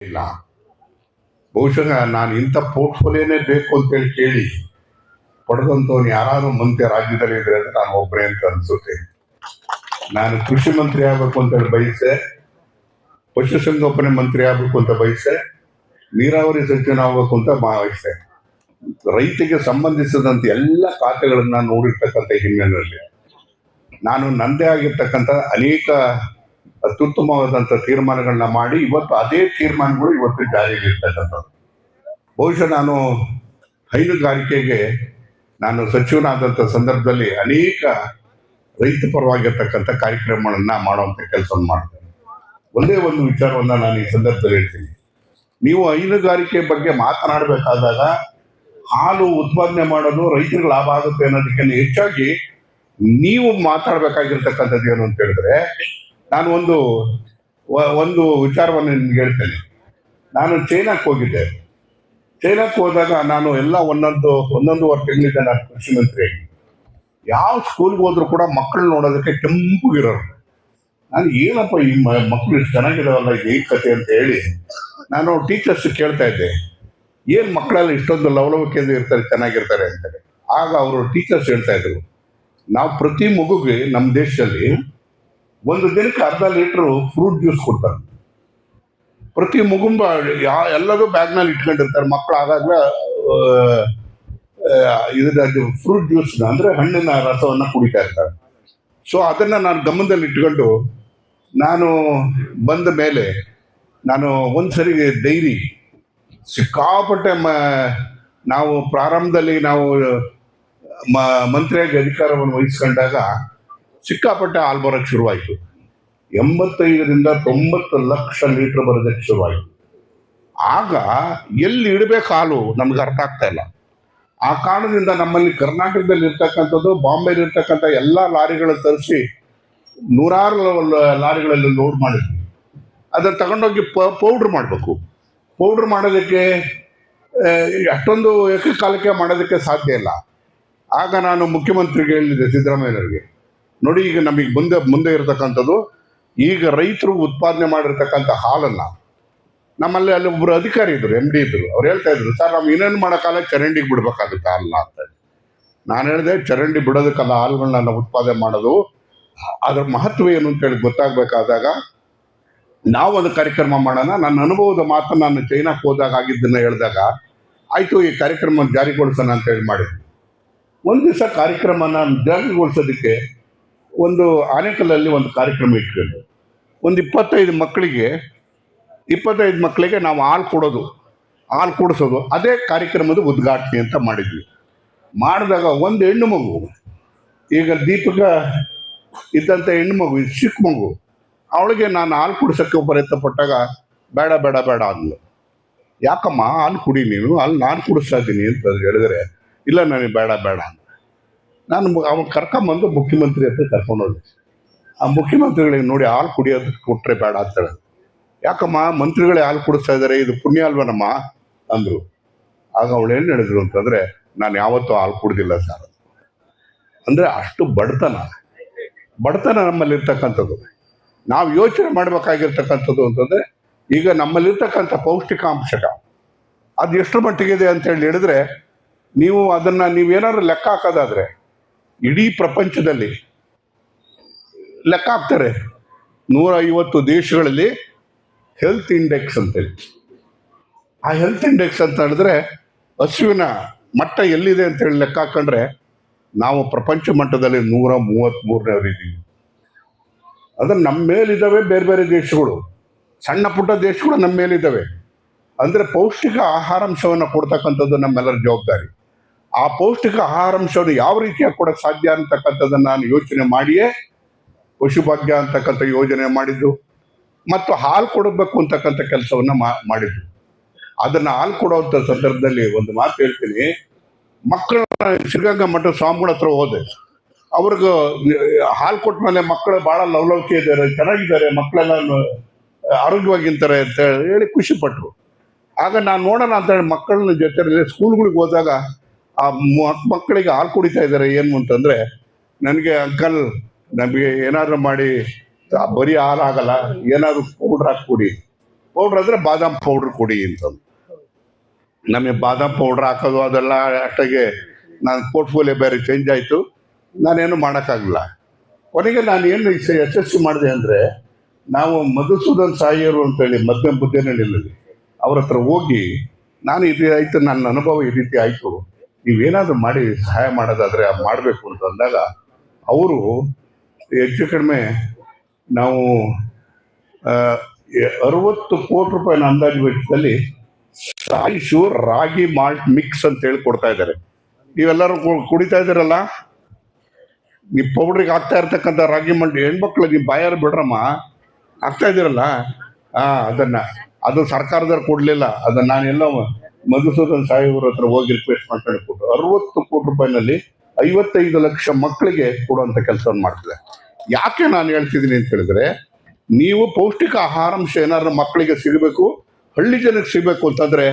ಇಲ್ಲ. ಬಹುಶಃ ನಾನು ಇಂಥ ಪೋರ್ಟ್ಫೋಲಿಯೋನೇ ಬೇಕು ಅಂತೇಳಿ ಕೇಳಿ ಪಡೆದಂಥವ್ನು ಯಾರು ಮಂತ್ರಿ ರಾಜ್ಯದಲ್ಲಿ ಇದ್ರೆ ಅಂದ್ರೆ ನಾನು ಒಬ್ಬರೇ ಅಂತ ಅನ್ಸುತ್ತೆ. ನಾನು ಕೃಷಿ ಮಂತ್ರಿ ಆಗ್ಬೇಕು ಅಂತೇಳಿ ಬಯಸೆ ಪಶುಸಂಗೋಪನೆ ಮಂತ್ರಿ ಆಗ್ಬೇಕು ಅಂತ ಬಯಸೆ ನೀರಾವರಿ ಸಚಿವನ ಆಗಬೇಕು ಅಂತ ಬಯಸೆ ರೈತಿಗೆ ಸಂಬಂಧಿಸಿದಂಥ ಎಲ್ಲ ಖಾತೆಗಳನ್ನು ನೋಡಿರ್ತಕ್ಕಂಥ ಹಿನ್ನೆಲೆಯಲ್ಲಿ ನಾನು ನನ್ನದೇ ಆಗಿರ್ತಕ್ಕಂಥ ಅನೇಕ ಅತ್ಯುತ್ತಮವಾದಂಥ ತೀರ್ಮಾನಗಳನ್ನ ಮಾಡಿ ಇವತ್ತು ಅದೇ ತೀರ್ಮಾನಗಳು ಇವತ್ತು ಜಾರಿಯಲ್ಲಿರ್ತಕ್ಕಂಥದ್ದು. ಬಹುಶಃ ನಾನು ಹೈನುಗಾರಿಕೆಗೆ ನಾನು ಸಚಿವನಾದಂಥ ಸಂದರ್ಭದಲ್ಲಿ ಅನೇಕ ರೈತ ಪರವಾಗಿರ್ತಕ್ಕಂಥ ಕಾರ್ಯಕ್ರಮಗಳನ್ನ ಮಾಡುವಂಥ ಕೆಲಸವನ್ನು ಮಾಡ್ತೇನೆ. ಒಂದೇ ಒಂದು ವಿಚಾರವನ್ನ ನಾನು ಈ ಸಂದರ್ಭದಲ್ಲಿ ಹೇಳ್ತೀನಿ. ನೀವು ಹೈನುಗಾರಿಕೆ ಬಗ್ಗೆ ಮಾತನಾಡಬೇಕಾದಾಗ ಹಾಲು ಉತ್ಪಾದನೆ ಮಾಡೋದು ರೈತರಿಗೆ ಲಾಭ ಆಗುತ್ತೆ ಅನ್ನೋದಕ್ಕಿಂತ ಹೆಚ್ಚಾಗಿ ನೀವು ಮಾತಾಡಬೇಕಾಗಿರ್ತಕ್ಕಂಥದ್ದು ಏನು ಅಂತ ಹೇಳಿದ್ರೆ ನಾನು ಒಂದು ಒಂದು ವಿಚಾರವನ್ನು ನಿಮ್ಗೆ ಹೇಳ್ತೇನೆ. ನಾನು ಚೈನಾಕ್ಕೆ ಹೋಗಿದ್ದೆ. ಚೈನಾಕ್ಕೆ ಹೋದಾಗ ನಾನು ಎಲ್ಲ ಒಂದೊಂದು, ಒಂದೊಂದುವರೆ ತಿಂಗಳಿದ್ದೆ ನಾನು ಕೃಷಿ ಮಂತ್ರಿ ಯಾವ ಸ್ಕೂಲ್ಗೆ ಹೋದ್ರು ಕೂಡ ಮಕ್ಕಳು ನೋಡೋದಕ್ಕೆ ಕೆಂಪುಗಿರೋರು ನಾನು ಏನಪ್ಪ ಈ ಮಕ್ಕಳು ಇಷ್ಟು ಚೆನ್ನಾಗಿದಾವಲ್ಲ, ಇದು ಈ ಕತೆ ಅಂತ ಹೇಳಿ ನಾನು ಟೀಚರ್ಸ್ ಕೇಳ್ತಾ ಇದ್ದೆ. ಏನು ಮಕ್ಕಳೆಲ್ಲ ಇಷ್ಟೊಂದು ಲವಲವಿಕೆಯಿಂದ ಇರ್ತಾರೆ, ಚೆನ್ನಾಗಿರ್ತಾರೆ ಅಂತಾರೆ ಆಗ ಅವರು ಟೀಚರ್ಸ್ ಹೇಳ್ತಾ ಇದ್ರು, ನಾವು ಪ್ರತಿ ಮಗುಗೆ ನಮ್ಮ ದೇಶದಲ್ಲಿ ಒಂದು ದಿನಕ್ಕೆ ಅರ್ಧ ಲೀಟರ್ ಫ್ರೂಟ್ ಜ್ಯೂಸ್ ಕೊಡ್ತಾರೆ. ಪ್ರತಿ ಮುಗುಂಬ ಯಾ, ಎಲ್ಲದೂ ಬ್ಯಾಗ್ನಲ್ಲಿ ಇಟ್ಕೊಂಡಿರ್ತಾರೆ. ಮಕ್ಕಳು ಆಗಾಗಲೇ ಇದ್ರ ಫ್ರೂಟ್ ಜ್ಯೂಸ್ನ ಅಂದ್ರೆ ಹಣ್ಣಿನ ರಸವನ್ನು ಕುಡಿತಾ ಇರ್ತಾರೆ. ಸೊ ಅದನ್ನ ನಾನು ಗಮನದಲ್ಲಿ ಇಟ್ಕೊಂಡು, ನಾನು ಬಂದ ಮೇಲೆ ನಾನು ಒಂದ್ಸರಿ ಡೈರಿ ಸಿಕ್ಕಾಪಟ್ಟೆ ಮ, ನಾವು ಪ್ರಾರಂಭದಲ್ಲಿ ನಾವು ಮಂತ್ರಿಯಾಗಿ ಅಧಿಕಾರವನ್ನು ವಹಿಸ್ಕೊಂಡಾಗ ಸಿಕ್ಕಾಪಟ್ಟೆ ಹಾಲು ಬರೋಕ್ಕೆ ಶುರುವಾಯಿತು. ಎಂಬತ್ತೈದರಿಂದ ತೊಂಬತ್ತು ಲಕ್ಷ ಲೀಟರ್ ಬರೋದಕ್ಕೆ ಶುರುವಾಯಿತು. ಆಗ ಎಲ್ಲಿ ಇಡಬೇಕು ಹಾಲು ನಮ್ಗೆ ಅರ್ಥ ಆಗ್ತಾ ಇಲ್ಲ. ಆ ಕಾರಣದಿಂದ ನಮ್ಮಲ್ಲಿ ಕರ್ನಾಟಕದಲ್ಲಿ ಇರ್ತಕ್ಕಂಥದ್ದು, ಬಾಂಬೆಲಿ ಇರ್ತಕ್ಕಂಥ ಎಲ್ಲ ಲಾರಿಗಳನ್ನು ತರಿಸಿ ನೂರಾರು ಲಾರಿಗಳಲ್ಲಿ ಲೋಡ್ ಮಾಡಿದ್ವಿ. ಅದನ್ನ ತಗೊಂಡೋಗಿ ಪೌಡ್ರ್ ಮಾಡಬೇಕು. ಪೌಡ್ರ್ ಮಾಡೋದಕ್ಕೆ ಅಷ್ಟೊಂದು ಏಕಕಾಲಕ್ಕೆ ಮಾಡೋದಕ್ಕೆ ಸಾಧ್ಯ ಇಲ್ಲ. ಆಗ ನಾನು ಮುಖ್ಯಮಂತ್ರಿಗೆ ಹೇಳಿದ್ದೆ ಸಿದ್ದರಾಮಯ್ಯನವರಿಗೆ ನೋಡಿ, ಈಗ ನಮಗೆ ಮುಂದೆ ಮುಂದೆ ಇರತಕ್ಕಂಥದ್ದು, ಈಗ ರೈತರು ಉತ್ಪಾದನೆ ಮಾಡಿರ್ತಕ್ಕಂಥ ಹಾಲನ್ನು ನಮ್ಮಲ್ಲಿ ಅಲ್ಲಿ ಒಬ್ಬರು ಅಧಿಕಾರಿ ಇದ್ರು ಎಂ ಡಿ ಇದ್ರು. ಅವ್ರು ಹೇಳ್ತಾ ಇದ್ರು, ಸರ್, ನಾವು ಇನ್ನೇನು ಮಾಡೋಕ್ಕಾಗಲ್ಲ, ಚರಂಡಿಗೆ ಬಿಡ್ಬೇಕಾಗುತ್ತೆ ಅಲ್ಲ ಅಂತ ಹೇಳಿ. ನಾನು ಹೇಳಿದೆ, ಚರಂಡಿ ಬಿಡೋದಕ್ಕಲ್ಲ ಹಾಲುಗಳನ್ನ ನಾವು ಉತ್ಪಾದನೆ ಮಾಡೋದು, ಅದರ ಮಹತ್ವ ಏನು ಅಂತೇಳಿ ಗೊತ್ತಾಗಬೇಕಾದಾಗ, ನಾವು ಅದು ಕಾರ್ಯಕ್ರಮ ಮಾಡೋಣ ನನ್ನ ಅನುಭವದ ಮಾತು ನಾನು ಚೈನಾಕ್ಕೆ ಹೋದಾಗ ಆಗಿದ್ದನ್ನ ಹೇಳಿದಾಗ, ಆಯಿತು, ಈ ಕಾರ್ಯಕ್ರಮ ಜಾರಿಗೊಳಿಸೋಣ ಅಂತ ಹೇಳಿ ಮಾಡಿದ್ವಿ ಒಂದು ದಿವಸ ಕಾರ್ಯಕ್ರಮನ ಜಾರಿಗೊಳಿಸೋದಕ್ಕೆ ಒಂದು ಆನೇಕಲ್ಲಲ್ಲಿ ಒಂದು ಕಾರ್ಯಕ್ರಮ ಇಟ್ಕೊಂಡು ಒಂದು ಇಪ್ಪತ್ತೈದು ಮಕ್ಕಳಿಗೆ ಇಪ್ಪತ್ತೈದು ಮಕ್ಕಳಿಗೆ ನಾವು ಹಾಲು ಕೊಡೋದು, ಹಾಲು ಕುಡಿಸೋದು, ಅದೇ ಕಾರ್ಯಕ್ರಮದ ಉದ್ಘಾಟನೆ ಅಂತ ಮಾಡಿದ್ವಿ. ಮಾಡಿದಾಗ ಒಂದು ಹೆಣ್ಣು ಮಗು, ಈಗ ದೀಪಕ ಇದ್ದಂಥ ಹೆಣ್ಣು ಮಗು ಚಿಕ್ಕ ಮಗು, ಅವಳಿಗೆ ನಾನು ಹಾಲು ಕುಡಿಸೋಕ್ಕೆ ಪ್ರಯತ್ನ ಪಟ್ಟಾಗ ಬೇಡ ಬೇಡ ಬೇಡ ಅಂದ್ಲು. ಯಾಕಮ್ಮ ಹಾಲು ಕುಡಿ ನೀನು ಅಲ್ಲಿ ನಾನು ಕುಡಿಸ್ತಾ ಇದ್ದೀನಿ ಅಂತ ಹೇಳಿದ್ರೆ, ಇಲ್ಲ ನನಗೆ ಬೇಡ ಬೇಡ ಅಂತ ನಾನು ಅವಾಗ ಕರ್ಕೊಂಬಂದು ಮುಖ್ಯಮಂತ್ರಿ ಹತ್ರ ಕರ್ಕೊಂಡೋದೆ ಆ ಮುಖ್ಯಮಂತ್ರಿಗಳಿಗೆ ನೋಡಿ ಹಾಲು ಕುಡಿಯೋದು ಕೊಟ್ಟರೆ ಬೇಡ ಅಂತ ಹೇಳಿದ್ರು ಯಾಕಮ್ಮ, ಮಂತ್ರಿಗಳೇ ಹಾಲು ಕುಡಿಸ್ತಾ ಇದ್ದಾರೆ ಇದು ಪುಣ್ಯ ಅಲ್ವನಮ್ಮ ಅಂದರು. ಆಗ ಅವಳು ಏನು ಹೇಳಿದ್ರು ಅಂತಂದರೆ, ನಾನು ಯಾವತ್ತೂ ಹಾಲು ಕುಡ್ದಿಲ್ಲ ಸರ್. ಅಂದರೆ ಅಷ್ಟು ಬಡತನ. ಬಡತನ ನಮ್ಮಲ್ಲಿರ್ತಕ್ಕಂಥದ್ದು. ನಾವು ಯೋಚನೆ ಮಾಡಬೇಕಾಗಿರ್ತಕ್ಕಂಥದ್ದು ಅಂತಂದರೆ, ಈಗ ನಮ್ಮಲ್ಲಿರ್ತಕ್ಕಂಥ ಪೌಷ್ಟಿಕಾಂಶಕ. ಅದು ಎಷ್ಟು ಮಟ್ಟಿಗೆ ಅಂತ ಅಂತೇಳಿ ಹೇಳಿದ್ರೆ, ನೀವು ಅದನ್ನು ನೀವೇನಾದ್ರು ಲೆಕ್ಕ ಹಾಕೋದಾದ್ರೆ ಇಡೀ ಪ್ರಪಂಚದಲ್ಲಿ ಲೆಕ್ಕ ಹಾಕ್ತಾರೆ. ನೂರ ಐವತ್ತು ದೇಶಗಳಲ್ಲಿ ಹೆಲ್ತ್ ಇಂಡೆಕ್ಸ್ ಅಂತೇಳಿ. ಆ ಹೆಲ್ತ್ ಇಂಡೆಕ್ಸ್ ಅಂತ ಹೇಳಿದ್ರೆ ಹಸುವಿನ ಮಟ್ಟ ಎಲ್ಲಿದೆ ಅಂತ ಹೇಳಿ ಲೆಕ್ಕ ಹಾಕೊಂಡ್ರೆ ನಾವು ಪ್ರಪಂಚ ಮಟ್ಟದಲ್ಲಿ ನೂರ ಮೂವತ್ತ್ಮೂರನೇ ಇದ್ದೀವಿ ಅಂದ್ರೆ ನಮ್ಮ ಮೇಲಿದ್ದಾವೆ ಬೇರೆ ಬೇರೆ ದೇಶಗಳು. ಸಣ್ಣ ಪುಟ್ಟ ದೇಶಗಳು ನಮ್ಮ ಮೇಲಿದ್ದಾವೆ. ಅಂದರೆ ಪೌಷ್ಟಿಕ ಆಹಾರಾಂಶವನ್ನು ಕೊಡ್ತಕ್ಕಂಥದ್ದು ನಮ್ಮೆಲ್ಲರ ಜವಾಬ್ದಾರಿ. ಆ ಪೌಷ್ಟಿಕ ಆಹಾರಾಂಶವನ್ನು ಯಾವ ರೀತಿಯಾಗಿ ಕೊಡಕ್ಕೆ ಸಾಧ್ಯ ಅಂತಕ್ಕಂಥದ್ದನ್ನು ನಾನು ಯೋಚನೆ ಮಾಡಿಯೇ ಪಶುಭಾಗ್ಯ ಅಂತಕ್ಕಂಥ ಯೋಜನೆ ಮಾಡಿದ್ದು ಮತ್ತು ಹಾಲು ಕೊಡಬೇಕು ಅಂತಕ್ಕಂಥ ಕೆಲಸವನ್ನು ಮಾಡಿದ್ದು. ಅದನ್ನು ಹಾಲು ಕೊಡುವಂಥ ಸಂದರ್ಭದಲ್ಲಿ ಒಂದು ಮಾತು ಹೇಳ್ತೀನಿ. ಮಕ್ಕಳ ಶ್ರೀಗಂಗಾ ಮಠ ಸ್ವಾಮಿಗಳ ಹತ್ರ ಹೋದೆ. ಅವ್ರಿಗೆ ಹಾಲು ಕೊಟ್ಟ ಮೇಲೆ ಮಕ್ಕಳು ಭಾಳ ಲವಲವಿಕೆ ಇದ್ದಾರೆ, ಚೆನ್ನಾಗಿದ್ದಾರೆ, ಮಕ್ಕಳೆಲ್ಲ ಆರೋಗ್ಯವಾಗಿರ್ತಾರೆ ಅಂತ ಹೇಳಿ ಖುಷಿಪಟ್ಟರು ಆಗ ನಾನು ನೋಡೋಣ ಅಂತ ಹೇಳಿ ಮಕ್ಕಳನ್ನ ಜೊತೆಯಲ್ಲಿ ಸ್ಕೂಲ್ಗಳಿಗೆ ಹೋದಾಗ ಆ ಮಕ್- ಮಕ್ಕಳಿಗೆ ಹಾಲು ಕುಡಿತಾ ಇದ್ದಾರೆ ಏನು ಅಂತಂದರೆ ನನಗೆ ಅಂಕಲ್ ನಮಗೆ ಏನಾದರೂ ಮಾಡಿ ಬರೀ ಹಾಲು ಆಗಲ್ಲ, ಏನಾದ್ರು ಪೌಡ್ರ್ ಹಾಕಿ ಕೊಡಿ. ಪೌಡ್ರ್ ಅಂದರೆ ಬಾದಾಮ್ ಪೌಡ್ರ್ ಕೊಡಿ ಅಂತಂದು. ನಮಗೆ ಬಾದಾಮ್ ಪೌಡ್ರ್ ಹಾಕೋದು ಅದೆಲ್ಲ ಅಷ್ಟಾಗೆ ನನ್ನ ಪೋರ್ಟ್ಫೋಲಿಯೋ ಬೇರೆ ಚೇಂಜ್ ಆಯಿತು. ನಾನೇನು ಮಾಡೋಕ್ಕಾಗಲ್ಲ. ಕೊನೆಗೆ ನಾನು ಏನು ಯಶಸ್ವಿ ಮಾಡಿದೆ ಅಂದರೆ ನಾವು ಮಧುಸೂದನ್ ಸಾಯಿಯರು ಅಂತೇಳಿ ಮಧ್ಯಮ ಬುದ್ಧಿನಲ್ಲಿ ಅವ್ರ ಹತ್ರ ಹೋಗಿ ನಾನು ಇದು ಆಯಿತು, ನನ್ನ ಅನುಭವ ಈ ರೀತಿ ಆಯಿತು. ನೀವೇನಾದರೂ ಮಾಡಿ ಸಹಾಯ ಮಾಡೋದಾದರೆ ಮಾಡಬೇಕು ಅಂತ ಅಂದಾಗ, ಅವರು ಹೆಚ್ಚು ಕಡಿಮೆ ನಾವು ಅರವತ್ತು ಕೋಟಿ ರೂಪಾಯಿನ ಅಂದಾಜು ವೆಚ್ಚದಲ್ಲಿ ಸಾಯಿಶು ರಾಗಿ ಮಾಲ್ಟ್ ಮಿಕ್ಸ್ ಅಂತ ಹೇಳಿ ಕೊಡ್ತಾ ಇದ್ದಾರೆ. ನೀವೆಲ್ಲರೂ ಕುಡಿತಾ ಇದ್ದೀರಲ್ಲ? ನೀವು ಪೌಡ್ರಿಗೆ ಆಗ್ತಾ ಇರ್ತಕ್ಕಂಥ ರಾಗಿ ಮಾಲ್ಟ್ ಹೆಣ್ಮಕ್ಳು ನೀವು ಬಾಯಾರು ಬಿಡ್ರಮ್ಮ, ಆಗ್ತಾ ಇದ್ದೀರಲ್ಲ? ಹಾಂ ಅದನ್ನ. ಅದು ಸರ್ಕಾರದವ್ರು ಕೊಡ್ಲಿಲ್ಲ. ಅದನ್ನ ನಾನೆಲ್ಲ ಮಧುಸೂದನ್ ಸಾಹೇಬ್ರ ಹತ್ರ ಹೋಗಿ ರಿಕ್ವೆಸ್ಟ್ ಮಾಡ್ಕೊಂಡು ಕೊಟ್ಟು ಅರವತ್ತು ಕೋಟಿ ರೂಪಾಯಿನಲ್ಲಿ ಐವತ್ತೈದು ಲಕ್ಷ ಮಕ್ಕಳಿಗೆ ಕೊಡುವಂತ ಕೆಲಸವನ್ನು ಮಾಡ್ತಿದೆ. ಯಾಕೆ ನಾನು ಹೇಳ್ತಿದ್ದೀನಿ ಅಂತ ಹೇಳಿದ್ರೆ, ನೀವು ಪೌಷ್ಟಿಕ ಆಹಾರಾಂಶ ಏನಾದ್ರು ಮಕ್ಕಳಿಗೆ ಸಿಗಬೇಕು, ಹಳ್ಳಿ ಜನಕ್ಕೆ ಸಿಗಬೇಕು ಅಂತಂದ್ರೆ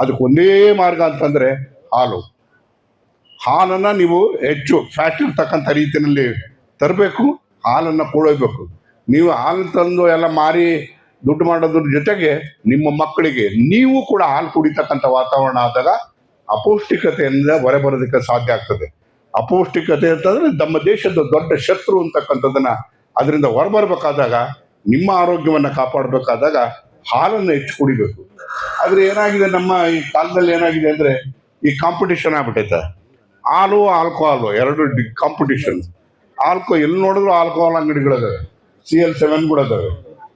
ಅದಕ್ಕೆ ಒಂದೇ ಮಾರ್ಗ ಅಂತಂದ್ರೆ ಹಾಲು. ಹಾಲನ್ನ ನೀವು ಹೆಚ್ಚು ಫ್ಯಾಟ್ ಇರ್ತಕ್ಕಂಥ ರೀತಿಯಲ್ಲಿ ತರಬೇಕು, ಹಾಲನ್ನ ಕೊಡಬೇಕು ನೀವು ಹಾಲು ತಂದು ಎಲ್ಲ ಮಾರಿ ದುಡ್ಡು ಮಾಡೋದ್ರ ಜೊತೆಗೆ ನಿಮ್ಮ ಮಕ್ಕಳಿಗೆ ನೀವು ಕೂಡ ಹಾಲು ಕುಡಿತಕ್ಕಂಥ ವಾತಾವರಣ ಆದಾಗ ಅಪೌಷ್ಟಿಕತೆಯಿಂದ ಹೊರಬರೋದಕ್ಕೆ ಸಾಧ್ಯ ಆಗ್ತದೆ. ಅಪೌಷ್ಟಿಕತೆ ಅಂತಂದ್ರೆ ನಮ್ಮ ದೇಶದ ದೊಡ್ಡ ಶತ್ರು ಅಂತಕ್ಕಂಥದ್ದನ್ನ ಅದರಿಂದ ಹೊರಬರ್ಬೇಕಾದಾಗ ನಿಮ್ಮ ಆರೋಗ್ಯವನ್ನು ಕಾಪಾಡಬೇಕಾದಾಗ ಹಾಲನ್ನು ಹೆಚ್ಚು ಕುಡಿಬೇಕು. ಆದರೆ ಏನಾಗಿದೆ ನಮ್ಮ ಈ ಕಾಲದಲ್ಲಿ ಏನಾಗಿದೆ ಅಂದ್ರೆ ಈ ಕಾಂಪಿಟೇಷನ್ ಆಗ್ಬಿಟ್ಟೈತೆ. ಹಾಲು ಆಲ್ಕೋಹಾಲು ಎರಡು ಕಾಂಪಿಟೇಷನ್ ಆಲ್ಕೋ ಎಲ್ಲಿ ನೋಡಿದ್ರು ಆಲ್ಕೋಹಾಲ್ ಅಂಗಡಿಗಳಿದಾವೆ. ಸಿ ಎಲ್ ಸೆವೆನ್ ಕೂಡ ಇದಾವೆ